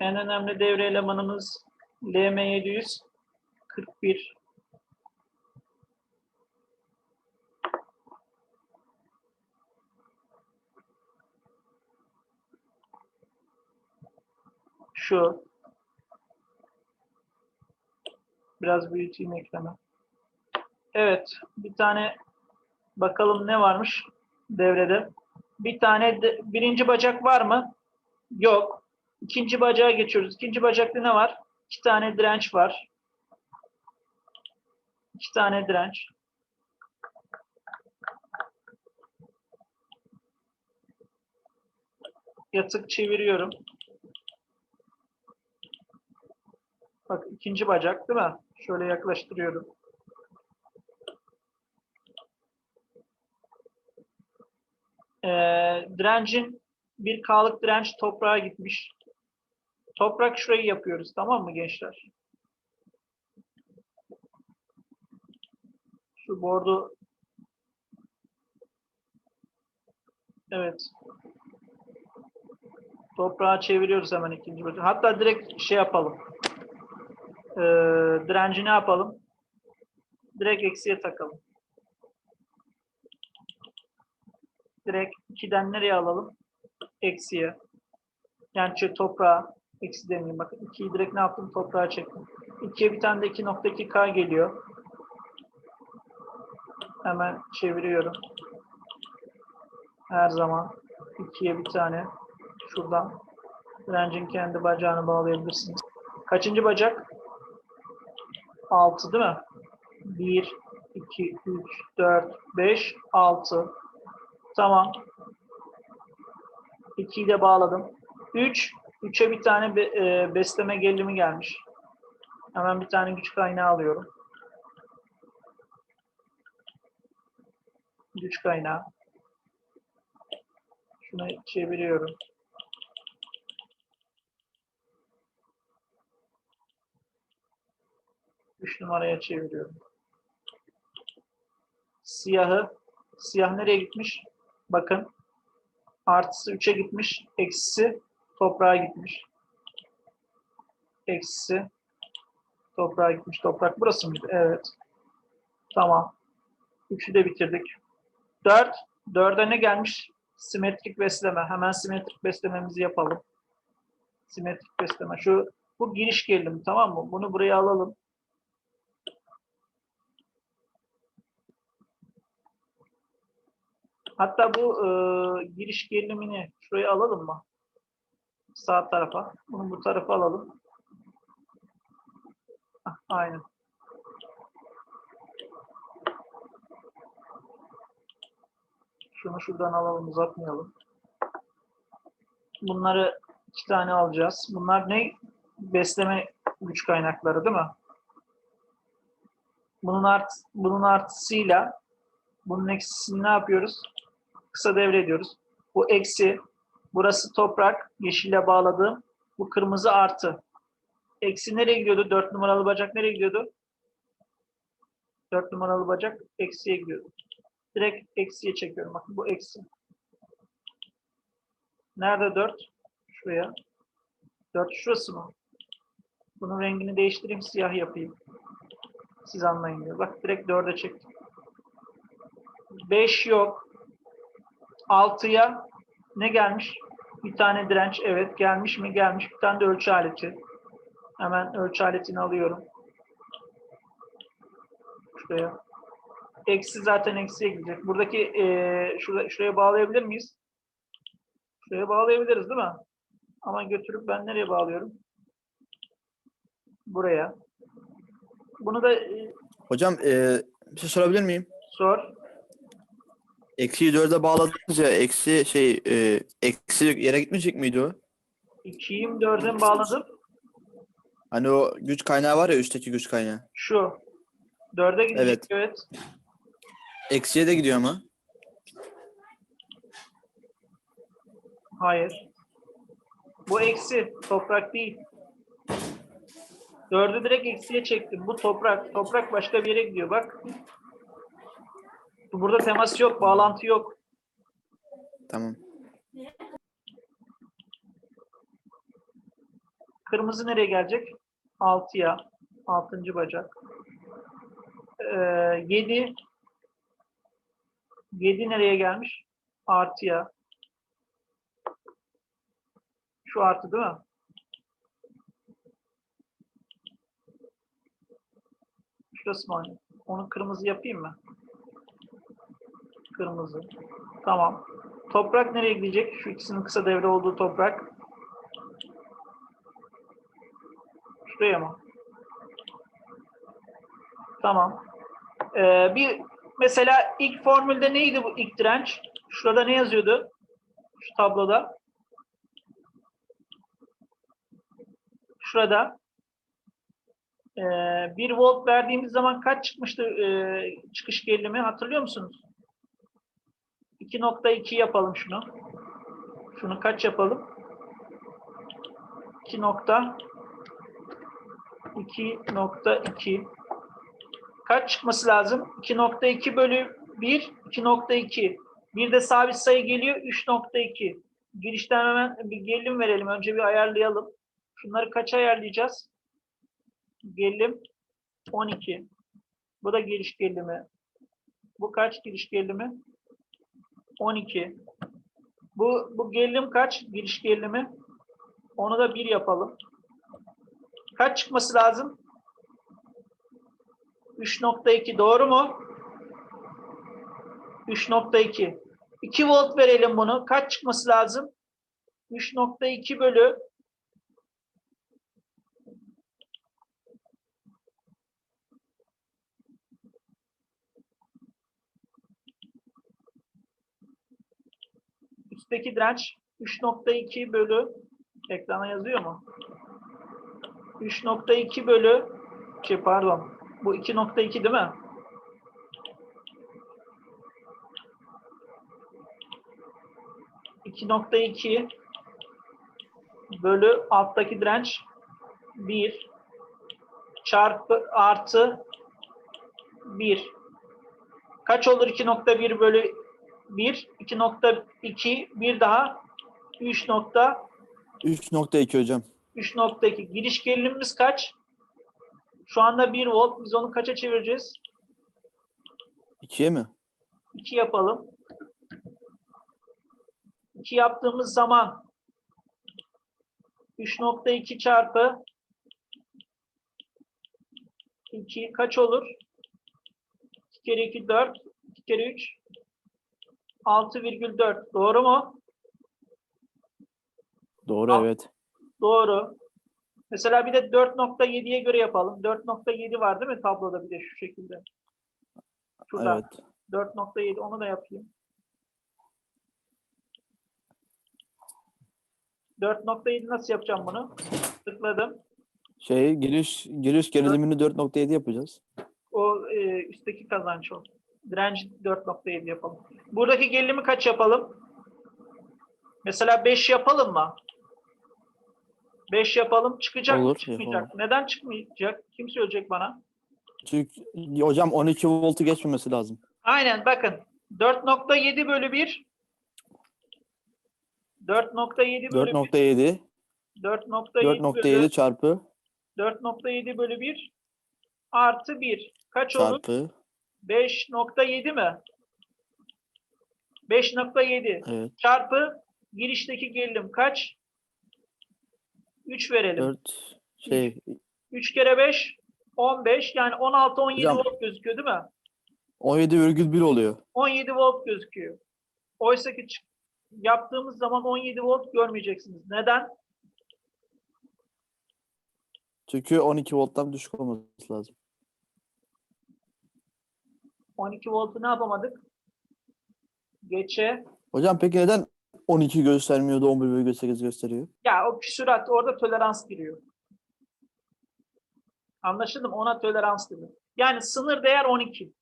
En önemli devre elemanımız LM741. Şu. Biraz büyüteyim ekranı. Evet, bir tane bakalım ne varmış devrede. Bir tane de- birinci bacak var mı? Yok. İkinci bacağa geçiyoruz. İkinci bacakta ne var? İki tane direnç var. İki tane direnç. Yatık çeviriyorum. Bak ikinci bacak değil mi? Şöyle yaklaştırıyorum. Ee, direncin bir K'lık direnç toprağa gitmiş. Toprak şurayı yapıyoruz tamam mı gençler? Şu bordu Evet. Toprağa çeviriyoruz hemen ikinci bölüm. Hatta direkt şey yapalım. Ee, direnci ne yapalım? Direkt eksiye takalım. Direkt 2'den nereye alalım? Eksiye. Yani şey toprağa eksi demeyeyim. Bakın 2'yi direkt ne yaptım? Toprağa çektim. 2'ye bir tane de 2.2K geliyor. Hemen çeviriyorum. Her zaman 2'ye bir tane şuradan direncin kendi bacağını bağlayabilirsiniz. Kaçıncı bacak? 6 değil mi? 1, 2, 3, 4, 5, 6. Tamam. 2'yi de bağladım. 3, 3'e bir tane be- e, besleme gerilimi gelmiş. Hemen bir tane güç kaynağı alıyorum. Güç kaynağı. Şunu çeviriyorum. Üç numaraya çeviriyorum. Siyahı, siyah nereye gitmiş? Bakın. Artısı 3'e gitmiş. Eksisi toprağa gitmiş. Eksisi toprağa gitmiş. Toprak burası mıydı? Evet. Tamam. Üçü de bitirdik. 4. 4'e ne gelmiş? Simetrik besleme. Hemen simetrik beslememizi yapalım. Simetrik besleme. Şu bu giriş gerilimi tamam mı? Bunu buraya alalım. Hatta bu e, giriş gerilimini şuraya alalım mı? Sağ tarafa. Bunu bu tarafa alalım. Hah, aynen. Şunu şuradan alalım, uzatmayalım. Bunları iki tane alacağız. Bunlar ne? Besleme güç kaynakları değil mi? Bunun, art, bunun artısıyla bunun eksisini ne yapıyoruz? Kısa devrediyoruz. Bu eksi, burası toprak, yeşille bağladığım. Bu kırmızı artı. Eksi nereye gidiyordu? Dört numaralı bacak nereye gidiyordu? Dört numaralı bacak eksiye gidiyordu. Direkt eksiye çekiyorum. Bakın bu eksi. Nerede 4? Şuraya. 4 şurası mı? Bunun rengini değiştireyim, siyah yapayım. Siz anlayın diye. Bak direkt 4'e çektim. 5 yok. 6'ya ne gelmiş? Bir tane direnç. Evet gelmiş mi? Gelmiş. Bir tane de ölçü aleti. Hemen ölçü aletini alıyorum. Şuraya. Eksi zaten eksiye gidecek. Buradaki eee şurada, şuraya bağlayabilir miyiz? Şuraya bağlayabiliriz değil mi? Ama götürüp ben nereye bağlıyorum? Buraya. Bunu da e, Hocam eee, bir şey sorabilir miyim? sor. Eksiyi dörde bağladınız ya eksi şey eee, eksi yere gitmeyecek miydi o? 2'yi 4'e mi bağladım? Hani o güç kaynağı var ya üstteki güç kaynağı. Şu. 4'e gidecek. Evet. evet. Eksiye de gidiyor ama. Hayır. Bu eksi. Toprak değil. Dördü direkt eksiye çektim. Bu toprak. Toprak başka bir yere gidiyor bak. Burada temas yok. Bağlantı yok. Tamam. Kırmızı nereye gelecek? 6'ya. 6. bacak. Ee, 7 7 nereye gelmiş? Artıya. Şu artı değil mi? Şurası mı? Onu kırmızı yapayım mı? Kırmızı. Tamam. Toprak nereye gidecek? Şu ikisinin kısa devre olduğu toprak. Şuraya mı? Tamam. Ee, bir mesela ilk formülde neydi bu ilk direnç? Şurada ne yazıyordu? Şu tabloda. Şurada. Ee, 1 volt verdiğimiz zaman kaç çıkmıştı e, çıkış gerilimi hatırlıyor musunuz? 2.2 yapalım şunu. Şunu kaç yapalım? 2 nokta 2.2 kaç çıkması lazım? 2.2 bölü 1 2.2 bir de sabit sayı geliyor 3.2 girişten hemen bir gerilim verelim. Önce bir ayarlayalım. Şunları kaç ayarlayacağız? Gerilim 12. Bu da giriş gerilimi. Bu kaç giriş gerilimi? 12. Bu, bu gerilim kaç? Giriş gerilimi. Onu da 1 yapalım. Kaç çıkması lazım? 3.2 doğru mu? 3.2. 2 volt verelim bunu. Kaç çıkması lazım? 3.2 bölü üstteki direnç 3.2 bölü ekrana yazıyor mu? 3.2 bölü şey pardon bu 2.2 değil mi? ...2.2 bölü alttaki direnç 1 çarpı artı 1. Kaç olur 2.1 bölü 1? 2.2 bir daha 3 nokta 3.2 hocam. 3.2. Giriş gerilimimiz kaç? Şu anda 1 volt. Biz onu kaça çevireceğiz? 2'ye mi? 2 yapalım. 2 yaptığımız zaman 3.2 çarpı 2 kaç olur? 2 kere 2 4, 2 kere 3 6,4. Doğru mu? Doğru evet. Doğru. Mesela bir de 4.7'ye göre yapalım. 4.7 var değil mi tabloda bir de şu şekilde? Şurada. Evet. 4.7 onu da yapayım. 4.7 nasıl yapacağım bunu? Tıkladım. Şey giriş giriş gerilimini 4.7 yapacağız. O e, üstteki kazanç o. Direnç 4.7 yapalım. Buradaki gerilimi kaç yapalım? Mesela 5 yapalım mı? 5 yapalım. Çıkacak mı? Olur, Çıkmayacak. yapalım. Neden çıkmayacak? Kim söyleyecek bana? Çünkü hocam 12 voltu geçmemesi lazım. Aynen bakın. 4.7 bölü 1 4.7 bölü 1 4.7 4.7 bölü 4.7 çarpı 4.7 bölü 1 artı 1 kaç olur? çarpı 5.7 mi? 5.7 evet çarpı girişteki gerilim kaç? 3 verelim. 4 şey 3 kere 5 15 yani 16 17 Hocam. volt gözüküyor değil mi? 17,1 oluyor. 17 volt gözüküyor. Oysa ki yaptığımız zaman 17 volt görmeyeceksiniz. Neden? Çünkü 12 volttan düşük olması lazım. 12 voltu ne yapamadık? Geçe. Hocam peki neden 12 göstermiyordu 11,8 gösteriyor? Ya o küsurat orada tolerans giriyor. Anlaşıldı mı? Ona tolerans giriyor. Yani sınır değer 12.